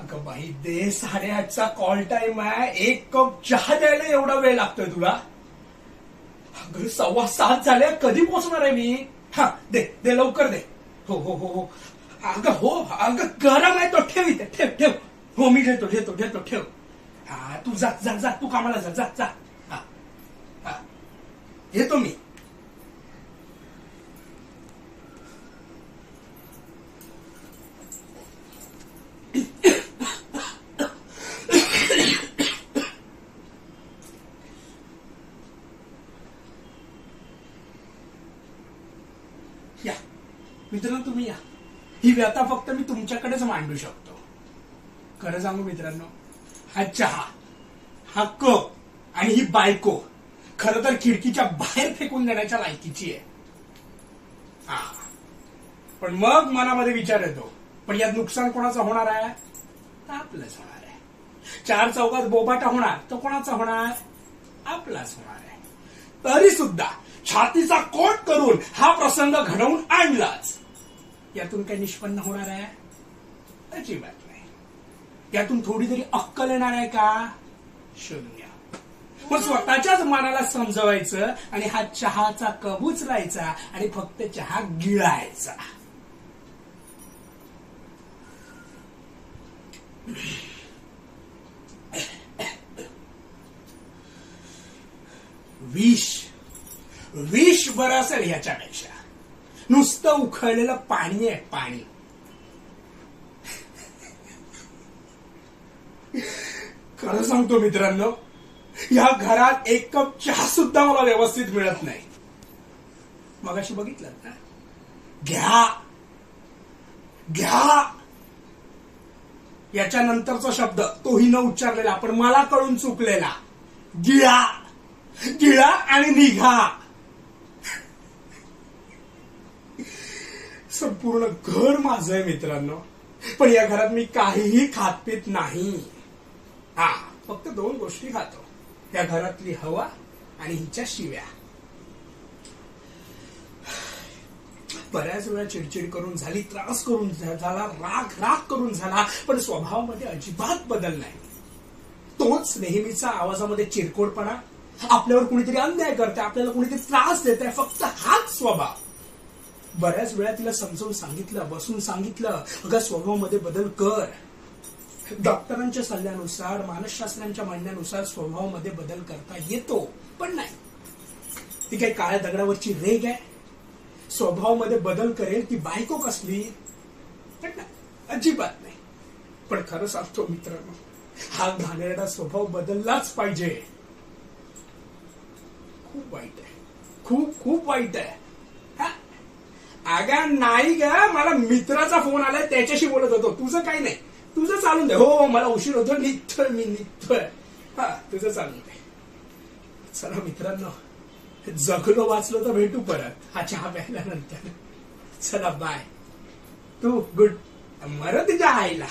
अगं बाई दे साडेआठचा call time आहे. एक कप चहा द्यायला एवढा वेळ लागतोय तुला? अगं सव्वा सात झाल्या कधी पोहोचणार आहे मी? हा दे दे लवकर दे. हो हो हो हो. अगं हो अगं गरम आहे तो ठेव इथे ठेव ठेव. हो मी घेतो घेतो घेतो ठेव. हा तू जा जा जा तू कामाला जा जा जा. हा हा. येतो मी. या. मित्रांनो तुम्ही या. ही व्यथा फक्त मी तुमच्याकडेच मांडू शकतो. खरं सांगू मित्रांनो हा चहा हा कप आणि ही बायको खर तर खिडकीच्या बाहेर फेकून देण्याच्या लायकीची आहे. हा. पण मग मनामध्ये विचार येतो पण यात नुकसान कोणाचं होणार आहे? आपलंच होणार आहे. चार चौकात बोबाटा होणार तो कोणाचा होणार? आपलाच होणार आहे. तरी सुद्धा छातीचा कोट करून हा प्रसंग घडवून आणलाच. यातून काही निष्पन्न होणार आहे? अजिबात नाही. यातून थोडी तरी अक्कल येणार आहे का? शून्य. मग स्वतःच्याच मनाला समजवायचं आणि हा चहाचा कप उचलायचा आणि फक्त चहा गिळायचा. विष विष बरं असेल ह्याच्यापेक्षा. नुसतं उखळलेलं पाणी आहे पाणी. खरं सांगतो मित्रांनो या घरात एक कप चहा सुद्धा मला व्यवस्थित मिळत नाही. मगाशी बघितलं ना? घ्या. घ्या. याच्या नंतरचा शब्द तोही न उच्चारलेला पण मला कळून चुकलेला. गिळा. गिळा आणि निघा. संपूर्ण घर माझं आहे मित्रांनो. पण या घरात मी काहीही खात पित नाही. हा फक्त दोन गोष्टी खातो. या घरातली हवा आणि हिच्या शिव्या. बऱ्याच वेळा चिडचिड करून झाली त्रास करून झाला राग राग करून झाला पण स्वभावामध्ये अजिबात बदल नाही. तोच नेहमीचा आवाजामध्ये चिरकोडपणा आपल्यावर कुणीतरी अन्याय करते आपल्याला कुणीतरी त्रास देत आहे फक्त हाच स्वभाव. बऱ्याच वेळा तिला समजावून सांगितलं बसून सांगितलं अगं स्वभावामध्ये बदल कर. डॉक्टरांच्या सल्ल्यानुसार मानसशास्त्रांच्या म्हणण्यानुसार स्वभावामध्ये बदल करता येतो पण नाही. ती काही काळ्या दगडावरची रेग आहे. स्वभावामध्ये बदल करेल ती बायको कसली? पण नाही अजिबात नाही. पण खरं सांगतो मित्रांनो हा घाणेरडा स्वभाव बदललाच पाहिजे. खूप वाईट आहे. खूप खूप वाईट आहे. अगं नाही ग मला मित्राचा फोन आलाय त्याच्याशी बोलत होतो. तुझं काही नाही. तुझं चालून दे. हो मला उशीर होतो. निघतोय मी निघतोय हा तुझं चालून दे. चला मित्रांनो. जगलो वाचलो तर भेटू परत. हा चहा प्यायल्यानंतर चला बाय तू गुड मर तिच्या आईला.